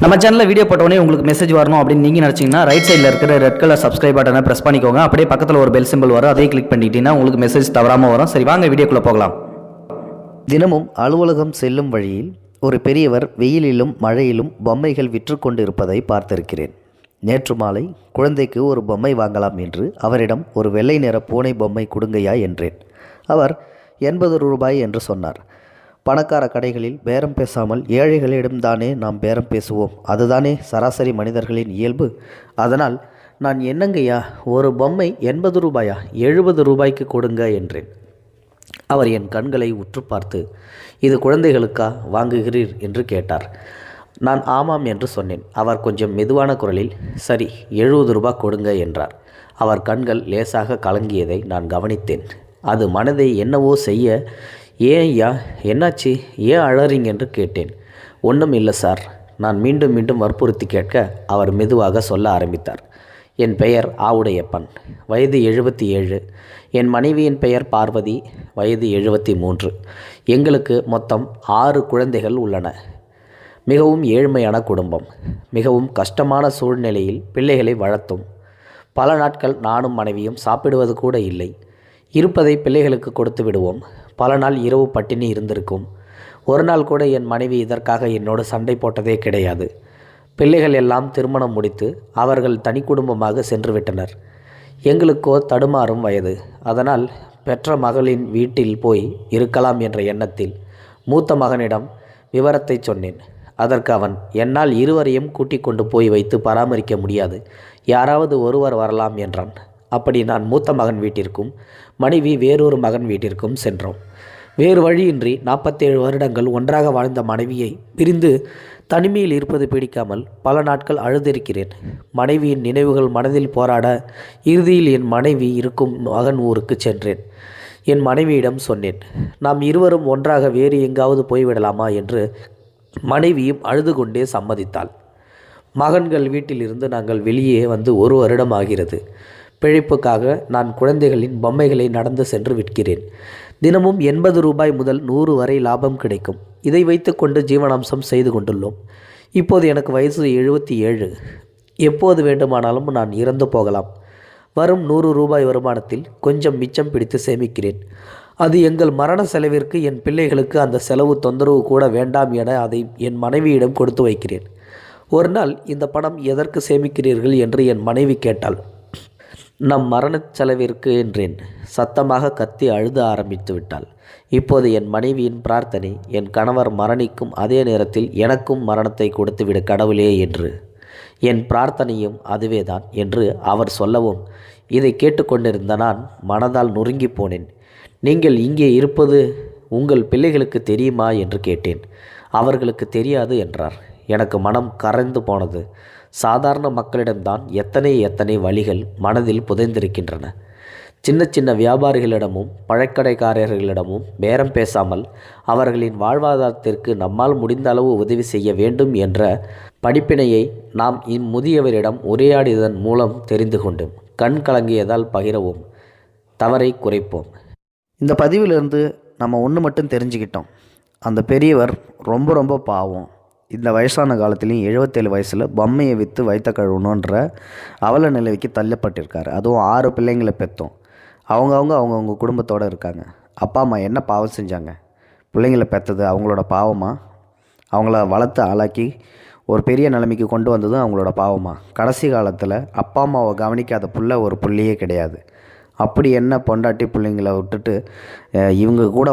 நம்ம சேனலில் வீடியோ போட்டோடனே உங்களுக்கு மெசேஜ் வரணும் அப்படின்னு நீங்கள் நினச்சிங்கன்னா ரைட் சைடில் இருக்கிற ரெட் கலர் சப்ஸ்கிரைப் பட்டனை ப்ரெஸ் பண்ணிக்கோங்க. அப்படியே பக்கத்தில் ஒரு பெல் சிம்பிள் வரும். அதையும் கிளிக் பண்ணிட்டீங்கன்னா உங்களுக்கு மெசேஜ் தவறாமல் வரும். சரி வாங்க வீடியோக்குள்ளே போகலாம். தினமும் அலுவலகம் செல்லும் வழியில் ஒரு பெரியவர் வெயிலிலும் மழையிலும் பொம்மைகள் விற்று கொண்டிருப்பதை பார்த்திருக்கிறேன். நேற்று மாலை குழந்தைக்கு ஒரு பொம்மை வாங்கலாம் என்று அவரிடம் ஒரு வெள்ளை நிற பூனை பொம்மை கொடுங்கையா என்றேன். அவர் எண்பது ரூபாய் என்று சொன்னார். பணக்கார கடைகளில் பேரம் பேசாமல் ஏழைகளிடம்தானே நாம் பேரம் பேசுவோம். அதுதானே சராசரி மனிதர்களின் இயல்பு. அதனால் நான் என்னங்கய்யா ஒரு பொம்மை எண்பது ரூபாயா எழுபது ரூபாய்க்கு கொடுங்க என்றேன். அவர் என் கண்களை உற்று பார்த்து இது குழந்தைகளுக்கா வாங்குகிறீர்? என்று கேட்டார். நான் ஆமாம் என்று சொன்னேன். அவர் கொஞ்சம் மெதுவான குரலில் சரி எழுபது ரூபாய் கொடுங்க என்றார். அவர் கண்கள் லேசாக கலங்கியதை நான் கவனித்தேன். அது மனதை என்னவோ செய்ய ஏன் ஐயா? என்னாச்சு? ஏன் அழறீங்க என்று கேட்டேன். ஒன்றும் இல்லை சார். நான் மீண்டும் மீண்டும் வற்புறுத்தி கேட்க அவர் மெதுவாக சொல்ல ஆரம்பித்தார். என் பெயர் ஆவுடையப்பன். வயது எழுபத்தி ஏழு. என் மனைவியின் பெயர் பார்வதி. வயது எழுபத்தி மூன்று. எங்களுக்கு மொத்தம் ஆறு குழந்தைகள் உள்ளன. மிகவும் ஏழ்மையான குடும்பம். மிகவும் கஷ்டமான சூழ்நிலையில் பிள்ளைகளை வளர்த்தும். பல நாட்கள் நானும் மனைவியும் சாப்பிடுவது கூட இல்லை. இருப்பதை பிள்ளைகளுக்கு கொடுத்து விடுவோம். பல நாள் இரவு பட்டினி இருந்திருக்கும். ஒரு நாள் கூட என் மனைவி இதற்காக என்னோடு சண்டை போட்டதே கிடையாது. பிள்ளைகள் எல்லாம் திருமணம் முடித்து அவர்கள் தனி குடும்பமாக சென்று விட்டனர் எங்களுக்கோ தடுமாறும் வயது. அதனால் பெற்ற மகளின் வீட்டில் போய் இருக்கலாம் என்ற எண்ணத்தில் மூத்த மகனிடம் விவரத்தை சொன்னேன். அதற்கு அவன் என்னால் இருவரையும் கூட்டிக் கொண்டு போய் வைத்து பராமரிக்க முடியாது. யாராவது ஒருவர் வரலாம் என்றான். அப்படி நான் மூத்த மகன் வீட்டிற்கும் மனைவி வேறொரு மகன் வீட்டிற்கும் சென்றோம். வேறு வழியின்றி நாற்பத்தேழு வருடங்கள் ஒன்றாக வாழ்ந்த மனைவியை பிரிந்து தனிமையில் இருப்பது பிடிக்காமல் பல நாட்கள் அழுதிருக்கிறேன். மனைவியின் நினைவுகள் மனதில் போராட இறுதியில் என் மனைவி இருக்கும் மகன் ஊருக்கு சென்றேன். என் மனைவியிடம் சொன்னேன் நாம் இருவரும் ஒன்றாக வேறு எங்காவது போய்விடலாமா? என்று மனைவியும் அழுது கொண்டே சம்மதித்தாள். மகன்கள் வீட்டிலிருந்து நாங்கள் வெளியே வந்து ஒரு வருடம் ஆகிறது. பிழைப்புக்காக நான் குழந்தைகளின் பொம்மைகளை நடந்து சென்று விற்கிறேன். தினமும் எண்பது ரூபாய் முதல் நூறு வரை லாபம் கிடைக்கும். இதை வைத்துக்கொண்டு ஜீவனாம்சம் செய்து கொண்டுள்ளோம். இப்போது எனக்கு வயசு எழுபத்தி ஏழு. எப்போது வேண்டுமானாலும் நான் இறந்து போகலாம். வரும் நூறு ரூபாய் வருமானத்தில் கொஞ்சம் மிச்சம் பிடித்து சேமிக்கிறேன். அது எங்கள் மரண செலவிற்கு என் பிள்ளைகளுக்கு அந்த செலவு தொந்தரவு கூட வேண்டாம் என அதை என் மனைவியிடம் கொடுத்து வைக்கிறேன். ஒரு நாள் இந்த பணம் எதற்கு சேமிக்கிறீர்கள்? என்று என் மனைவி கேட்டாள். நம் மரணச் செலவிற்கு என்றேன். சத்தமாக கத்தி அழுத ஆரம்பித்து விட்டாள். இப்போது என் மனைவியின் பிரார்த்தனை என் கணவர் மரணிக்கும் அதே நேரத்தில் எனக்கும் மரணத்தை கொடுத்துவிடு கடவுளே என்று. என் பிரார்த்தனையும் அதுவேதான் என்று அவர் சொல்லவும் இதை கேட்டுக்கொண்டிருந்த நான் மனதால் நொறுங்கி போனேன். நீங்கள் இங்கே இருப்பது உங்கள் பிள்ளைகளுக்கு தெரியுமா என்று கேட்டேன். அவர்களுக்கு தெரியாது என்றார். எனக்கு மனம் கரைந்து போனது. சாதாரண மக்களிடம்தான் எத்தனை எத்தனை வழிகள் மனதில் புதைந்திருக்கின்றன. சின்ன சின்ன வியாபாரிகளிடமும் பழக்கடைக்காரர்களிடமும் பேரம் பேசாமல் அவர்களின் வாழ்வாதாரத்திற்கு நம்மால் முடிந்த அளவு உதவி செய்ய வேண்டும் என்ற படிப்பினையை நாம் இம்முதியவரிடம் உரையாடியதன் மூலம் தெரிந்து கொண்டோம். கண் கலங்கியதால் பகிரவும். தவறை குறைப்போம். இந்த பதிவிலிருந்து நம்ம ஒன்று மட்டும் தெரிஞ்சுக்கிட்டோம். அந்த பெரியவர் ரொம்ப ரொம்ப பாவம். இந்த வயசான காலத்துலேயும் எழுபத்தேழு வயசில் பொம்மையை விற்று வைத்த கழுவணுன்ற அவல நிலைக்கு தள்ளப்பட்டிருக்காரு. அதுவும் ஆறு பிள்ளைங்களை பெற்றோம் அவங்கவுங்க அவங்கவுங்க குடும்பத்தோடு இருக்காங்க. அப்பா அம்மா என்ன பாவம் செஞ்சாங்க? பிள்ளைங்களை பெற்றது அவங்களோட பாவமா? அவங்கள வளர்த்து ஆளாக்கி ஒரு பெரிய நிலைமைக்கு கொண்டு வந்ததும் அவங்களோட பாவமா? கடைசி காலத்தில் அப்பா அம்மாவை கவனிக்காத புள்ள ஒரு புள்ளியே கிடையாது. அப்படி என்ன பொண்டாட்டி பிள்ளைங்கள விட்டுட்டு இவங்க கூட